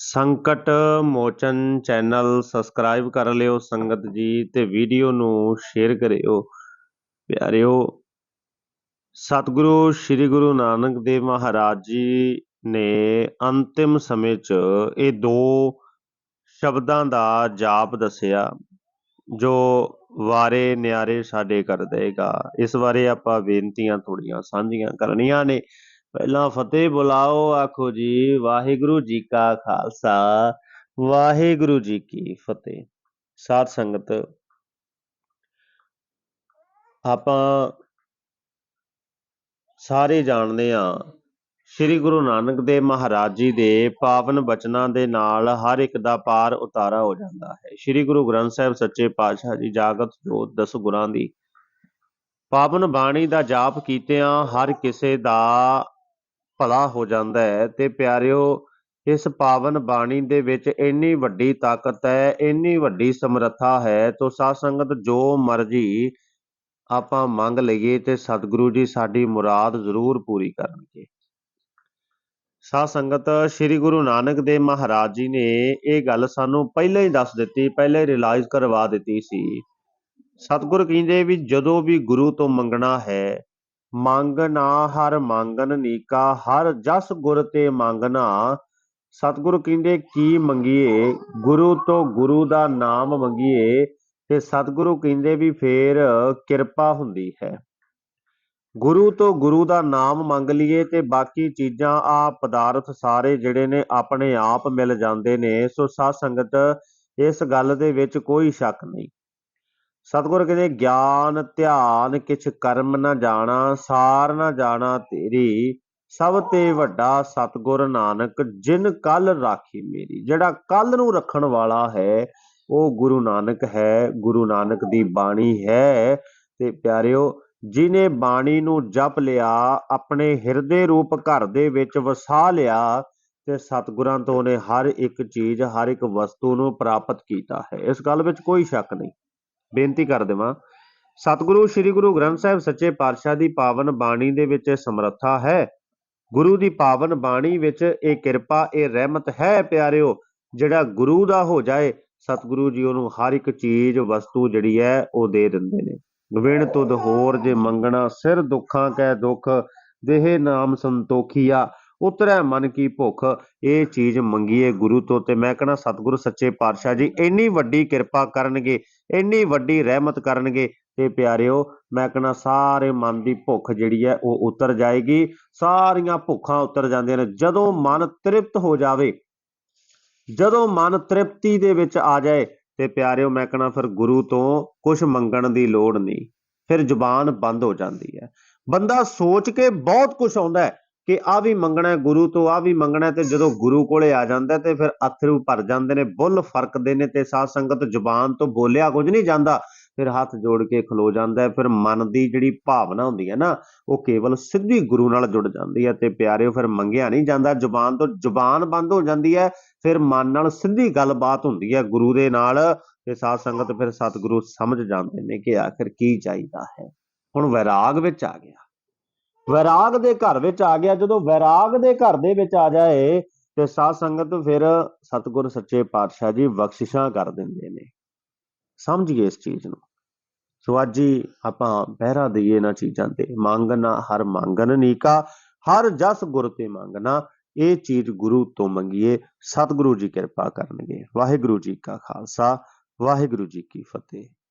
ਸੰਕਟ ਮੋਚਨ channel subscribe ਕਰ ਲਿਓ ਸੰਗਤ ਜੀ ਤੇ ਵੀਡੀਓ ਨੂੰ ਸ਼ੇਅਰ ਕਰਿਓ। ਪਿਆਰਿਓ, ਸਤਿਗੁਰੂ ਸ੍ਰੀ ਗੁਰੂ ਨਾਨਕ ਦੇਵ ਮਹਾਰਾਜ ਜੀ ਨੇ ਅੰਤਿਮ ਸਮੇਂ 'ਚ ਇਹ ਦੋ ਸ਼ਬਦਾਂ ਦਾ ਜਾਪ ਦੱਸਿਆ, ਜੋ ਵਾਰੇ ਨਿਆਰੇ ਸਾਡੇ ਕਰ ਦੇਗਾ ਇਸ ਬਾਰੇ ਆਪਾਂ ਬੇਨਤੀਆਂ ਥੋੜੀਆਂ ਸਾਂਝੀਆਂ ਕਰਨੀਆਂ ਨੇ। ਪਹਿਲਾਂ ਫਤਿਹ ਬੁਲਾਓ, ਆਖੋ ਜੀ, ਵਾਹਿਗੁਰੂ ਜੀ ਕਾ ਖਾਲਸਾ, ਵਾਹਿਗੁਰੂ ਜੀ ਕੀ ਫਤਿਹ। ਸਾਧ ਸੰਗਤ, ਆਪਾਂ ਸਾਰੇ ਜਾਣਦੇ ਆ ਸ੍ਰੀ ਗੁਰੂ ਨਾਨਕ ਦੇਵ ਮਹਾਰਾਜ ਜੀ ਦੇ ਪਾਵਨ ਬਚਨਾਂ ਦੇ ਨਾਲ ਹਰ ਇੱਕ ਦਾ ਪਾਰ ਉਤਾਰਾ ਹੋ ਜਾਂਦਾ ਹੈ। ਸ੍ਰੀ ਗੁਰੂ ਗ੍ਰੰਥ ਸਾਹਿਬ ਸੱਚੇ ਪਾਤਸ਼ਾਹ ਜੀ ਜਾਗਤ ਜੋਤ ਦਸ ਗੁਰਾਂ ਦੀ ਪਾਵਨ ਬਾਣੀ ਦਾ ਜਾਪ ਕੀਤਿਆਂ ਹਰ ਕਿਸੇ ਦਾ ਭਲਾ ਹੋ ਜਾਂਦਾ ਹੈ ਤੇ ਪਿਆਰਿਓ, ਇਸ ਪਾਵਨ ਬਾਣੀ ਦੇ ਵਿੱਚ ਇੰਨੀ ਵੱਡੀ ਤਾਕਤ ਹੈ, ਇੰਨੀ ਵੱਡੀ ਸਮਰੱਥਾ ਹੈ, ਤੋ ਸਾਧ ਸੰਗਤ ਜੋ ਮਰਜ਼ੀ ਆਪਾਂ ਮੰਗ ਲਈਏ ਤੇ ਸਤਿਗੁਰੂ ਜੀ ਸਾਡੀ ਮੁਰਾਦ ਜ਼ਰੂਰ ਪੂਰੀ ਕਰਨਗੇ। ਸਾਧ ਸੰਗਤ ਸ੍ਰੀ ਗੁਰੂ ਨਾਨਕ ਦੇਵ ਮਹਾਰਾਜ ਜੀ ਨੇ ਇਹ ਗੱਲ ਸਾਨੂੰ ਪਹਿਲਾਂ ਹੀ ਦੱਸ ਦਿੱਤੀ, ਪਹਿਲਾਂ ਹੀ ਰਿਅਲਾਈਜ਼ ਕਰਵਾ ਦਿੱਤੀ ਸੀ। ਸਤਿਗੁਰ ਕਹਿੰਦੇ ਵੀ ਜਦੋਂ ਵੀ ਗੁਰੂ ਤੋਂ ਮੰਗਣਾ ਹੈ ਮੰਗ ਨਾ ਹਰ ਮੰਗਨ ਨੀਕਾ, ਹਰ ਜਸ ਗੁਰ ਤੇ ਮੰਗਣਾ ਸਤਿਗੁਰੂ ਕਹਿੰਦੇ, ਕੀ ਮੰਗੀਏ? ਗੁਰੂ ਤੋਂ ਗੁਰੂ ਦਾ ਨਾਮ ਮੰਗੀਏ ਤੇ ਸਤਿਗੁਰੂ ਕਹਿੰਦੇ ਵੀ ਫੇਰ ਕਿਰਪਾ ਹੁੰਦੀ ਹੈ। ਗੁਰੂ ਤੋਂ ਗੁਰੂ ਦਾ ਨਾਮ ਮੰਗ ਲਈਏ ਤੇ ਬਾਕੀ ਚੀਜ਼ਾਂ, ਆ ਪਦਾਰਥ ਸਾਰੇ ਜਿਹੜੇ ਨੇ, ਆਪਣੇ ਆਪ ਮਿਲ ਜਾਂਦੇ ਨੇ, ਸੋ ਸਾਧ ਸੰਗਤ, ਇਸ ਗੱਲ ਦੇ ਵਿੱਚ ਕੋਈ ਸ਼ੱਕ ਨਹੀਂ। ਸਤਿਗੁਰ ਕਹਿੰਦੇ, ਗਿਆਨ, ਧਿਆਨ ਕਿਛ ਕਰਮ ਨਾ ਜਾਣਾ, ਸਾਰ ਨਾ ਜਾਣਾ ਤੇਰੀ, ਸਭ ਤੇ ਵੱਡਾ ਸਤਿਗੁਰ ਨਾਨਕ, ਜਿਨ ਕੱਲ ਰਾਖੀ ਮੇਰੀ। ਜਿਹੜਾ ਕੱਲ ਨੂੰ ਰੱਖਣ ਵਾਲਾ ਹੈ, ਉਹ ਗੁਰੂ ਨਾਨਕ ਹੈ, ਗੁਰੂ ਨਾਨਕ ਦੀ ਬਾਣੀ ਹੈ। ਤੇ ਪਿਆਰਿਓ, ਜਿਨੇ ਬਾਣੀ ਨੂੰ ਜਪ ਲਿਆ, ਆਪਣੇ ਹਿਰਦੇ ਰੂਪ ਘਰ ਦੇ ਵਿੱਚ ਵਸਾ ਲਿਆ, ਤੇ ਸਤਿਗੁਰਾਂ ਤੋਂ ਉਹਨੇ ਹਰ ਇੱਕ ਚੀਜ਼, ਹਰ ਇੱਕ ਵਸਤੂ ਨੂੰ ਪ੍ਰਾਪਤ ਕੀਤਾ ਹੈ। ਇਸ ਗੱਲ ਵਿੱਚ ਕੋਈ ਸ਼ੱਕ ਨਹੀਂ। ਬੇਨਤੀ ਕਰ ਦੇਵਾਂ। ਸਤਿਗੁਰੂ, ਸ੍ਰੀ ਗੁਰੂ ਗ੍ਰੰਥ ਸਾਹਿਬ ਸੱਚੇ ਪਾਤਸ਼ਾਹ ਦੀ ਪਾਵਨ ਬਾਣੀ ਦੇ ਵਿੱਚ ਸਮਰੱਥਾ ਹੈ। ਗੁਰੂ ਦੀ ਪਾਵਨ ਬਾਣੀ ਵਿੱਚ ਇਹ ਕਿਰਪਾ, ਇਹ ਰਹਿਮਤ ਹੈ ਪਿਆਰਿਓ, ਜਿਹੜਾ ਗੁਰੂ ਦਾ ਹੋ ਜਾਏ, ਸਤਿਗੁਰੂ ਜੀ ਉਹਨੂੰ ਹਰ ਇੱਕ ਚੀਜ਼, ਵਸਤੂ ਜਿਹੜੀ ਹੈ, ਉਹ ਦੇ ਦਿੰਦੇ ਨੇ। ਵਿਣ ਤੁਧ ਹੋਰ ਜੇ ਮੰਗਣਾ, ਸਿਰ ਦੁੱਖਾਂ ਕੈ ਦੁੱਖ, ਦੇਹ ਨਾਮ ਸੰਤੋਖੀਆ। ਉਤਰੈ ਮਨ ਕੀ ਭੁੱਖ। ਇਹ ਚੀਜ਼ ਮੰਗੀਏ ਗੁਰੂ ਤੋਂ ਤੇ ਮੈਂ ਕਹਣਾ, ਸਤਿਗੁਰੂ ਸੱਚੇ ਪਾਤਸ਼ਾਹ ਜੀ, ਇੰਨੀ ਵੱਡੀ ਕਿਰਪਾ ਕਰਨਗੇ, ਇੰਨੀ ਵੱਡੀ ਰਹਿਮਤ ਕਰਨਗੇ ਤੇ ਪਿਆਰਿਓ, ਮੈਂ ਕਹਣਾ, ਸਾਰੇ ਮਨ ਦੀ ਭੁੱਖ ਜਿਹੜੀ ਹੈ ਉਹ ਉਤਰ ਜਾਏਗੀ। ਸਾਰੀਆਂ ਭੁੱਖਾਂ ਉਤਰ ਜਾਂਦੀਆਂ ਨੇ। ਜਦੋਂ ਮਨ ਤ੍ਰਿਪਤ ਹੋ ਜਾਵੇ, ਜਦੋਂ ਮਨ ਤ੍ਰਿਪਤੀ ਦੇ ਵਿੱਚ ਆ ਜਾਏ ਤੇ ਪਿਆਰਿਓ, ਮੈਂ ਕਹਣਾ, ਫਿਰ ਗੁਰੂ ਤੋਂ ਕੁਝ ਮੰਗਣ ਦੀ ਲੋੜ ਨਹੀਂ। ਫਿਰ ਜ਼ੁਬਾਨ ਬੰਦ ਹੋ ਜਾਂਦੀ ਹੈ। ਬੰਦਾ ਸੋਚ ਕੇ ਬਹੁਤ ਕੁਝ ਆਉਂਦਾ ਹੈ। ਕਿ ਆ ਵੀ ਮੰਗਣਾ ਗੁਰੂ ਤੋਂ ਆ ਵੀ ਮੰਗਣਾ ਤੇ ਜਦੋਂ ਗੁਰੂ ਕੋਲੇ ਆ ਜਾਂਦਾ ਤੇ ਫਿਰ ਅਥਰੂ ਭਰ ਜਾਂਦੇ ਨੇ, ਬੁੱਲ ਫਰਕਦੇ ਨੇ ਤੇ ਸਾਧ ਸੰਗਤ ਜ਼ੁਬਾਨ ਤੋਂ ਬੋਲਿਆ ਕੁਝ ਨਹੀਂ ਜਾਂਦਾ, ਫਿਰ ਹੱਥ ਜੋੜ ਕੇ ਖਲੋ ਜਾਂਦਾ ਹੈ, ਫਿਰ ਮਨ ਦੀ ਜਿਹੜੀ ਭਾਵਨਾ ਹੁੰਦੀ ਹੈ ਨਾ, ਉਹ ਕੇਵਲ ਸਿੱਧੀ ਗੁਰੂ ਨਾਲ ਜੁੜ ਜਾਂਦੀ ਹੈ ਤੇ ਪਿਆਰਿਓ, ਫਿਰ ਮੰਗਿਆ ਨਹੀਂ ਜਾਂਦਾ, ਜ਼ੁਬਾਨ ਤੋਂ ਜ਼ੁਬਾਨ ਬੰਦ ਹੋ ਜਾਂਦੀ ਹੈ, ਫਿਰ ਮਨ ਨਾਲ ਸਿੱਧੀ ਗੱਲਬਾਤ ਹੁੰਦੀ ਹੈ ਗੁਰੂ ਦੇ ਨਾਲ ਤੇ ਸਾਧ ਸੰਗਤ ਫਿਰ ਸਤਿਗੁਰੂ ਸਮਝ ਜਾਂਦੇ ਨੇ ਕਿ ਆਖਿਰ ਕੀ ਚਾਹੀਦਾ ਹੈ। ਹੁਣ ਵੈਰਾਗ ਵਿੱਚ ਆ ਗਿਆ। ਵੈਰਾਗ ਦੇ ਘਰ ਵਿੱਚ ਆ ਗਿਆ। ਜਦੋਂ ਵੈਰਾਗ ਦੇ ਘਰ ਦੇ ਵਿੱਚ ਆ ਜਾਏ ਤੇ ਸਾਧ ਸੰਗਤ ਫਿਰ ਸਤਿਗੁਰ ਸੱਚੇ ਪਾਤਸ਼ਾਹ ਜੀ ਬਖਸ਼ਿਸ਼ਾਂ ਕਰ ਦਿੰਦੇ ਨੇ। ਸਮਝੀਏ ਇਸ ਚੀਜ਼ ਨੂੰ। ਸੋ ਅੱਜ ਹੀ ਆਪਾਂ ਪਹਿਰਾ ਦਈਏ ਇਹਨਾਂ ਚੀਜ਼ਾਂ ਤੇ। ਮੰਗਣਾ ਹਰ ਮੰਗਨ ਨੀਕਾ, ਹਰ ਜਸ ਗੁਰ ਤੇ ਮੰਗਣਾ। ਇਹ ਚੀਜ਼ ਗੁਰੂ ਤੋਂ ਮੰਗੀਏ, ਸਤਿਗੁਰੂ ਜੀ ਕਿਰਪਾ ਕਰਨਗੇ। ਵਾਹਿਗੁਰੂ ਜੀ ਕਾ ਖਾਲਸਾ, ਵਾਹਿਗੁਰੂ ਜੀ ਕੀ ਫਤਿਹ।